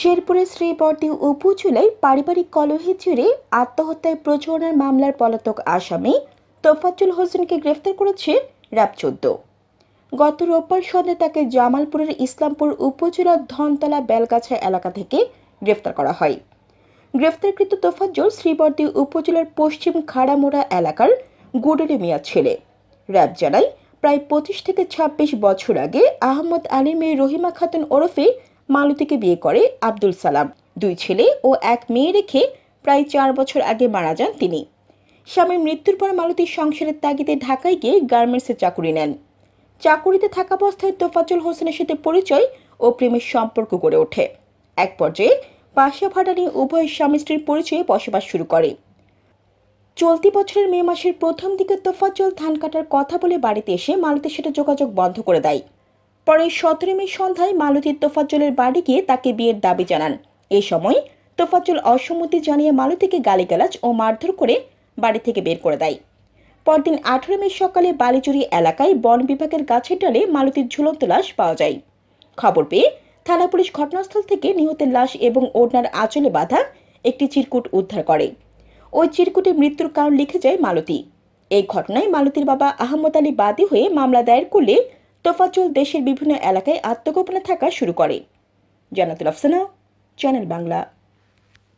শেরপুরের শ্রীবর্দী উপজেলায় পারিবারিক কলহের জেরে আত্মহত্যায় প্রচলনের মামলার পলাতক আসামি তোফাজ্জুল হোসেনকে গ্রেফতার করেছে র্যাব চোদ্দ। গত রোববার সন্ধ্যায় তাকে জামালপুরের ইসলামপুর উপজেলার ধনতলা বেলগাছা এলাকা থেকে গ্রেফতার করা হয়। গ্রেফতারকৃত তোফাজ্জল শ্রীবর্দী উপজেলার পশ্চিম খাড়ামোড়া এলাকার গুডলি মিয়ার ছেলে। র্যাব জানায়, প্রায় পঁচিশ থেকে ছাব্বিশ বছর আগে আহমদ আলী মেয়ে রহিমা খাতুন ওরফে মালতীকে বিয়ে করে আব্দুল সালাম। দুই ছেলে ও এক মেয়ে রেখে প্রায় চার বছর আগে মারা যান তিনি। স্বামীর মৃত্যুর পর মালতীর সংসারের তাগিদে ঢাকায় গিয়ে গার্মেন্টসে চাকুরি নেন। চাকুরিতে থাকা অবস্থায় তোফাজ্জল হোসেনের সাথে পরিচয় ও প্রেমের সম্পর্ক গড়ে ওঠে। এক পর্যায়ে বাসা ভাড়া নিয়ে উভয় স্বামী স্ত্রীর পরিচয়ে বসবাস শুরু করে। চলতি বছরের মে মাসের প্রথম দিকে তোফাজ্জল ধান কাটার কথা বলে বাড়িতে এসে মালতীর সাথে যোগাযোগ বন্ধ করে দেয়। পরে সতেরো মে সন্ধ্যায় মালতীর তোফাজ্জলের বাড়ি গিয়ে তাকে বিয়ের দাবি জানান। এই সময় তোফাজ্জল অসম্মতি জানিয়ে মালতীকে গালিগালাজ ও মারধর করে বাড়ি থেকে বের করে দেয়। পরদিন আঠেরো মে সকালে বালিচুরি এলাকায় বন বিভাগের গাছের ডালে মালতীর ঝুলন্ত লাশ পাওয়া যায়। খবর পেয়ে থানা পুলিশ ঘটনাস্থল থেকে নিহতের লাশ এবং ওড়নার আঁচলে বাঁধা একটি চিরকুট উদ্ধার করে। ওই চিরকুটে মৃত্যুর কারণ লিখে যায় মালতী। এই ঘটনায় মালতীর বাবা আহমদ আলী বাদী হয়ে মামলা দায়ের করলে তোফাজ্জল দেশের বিভিন্ন এলাকায় আত্মগোপনে থাকা শুরু করে। জানাতুল আফসানা চ্যানেল বাংলা।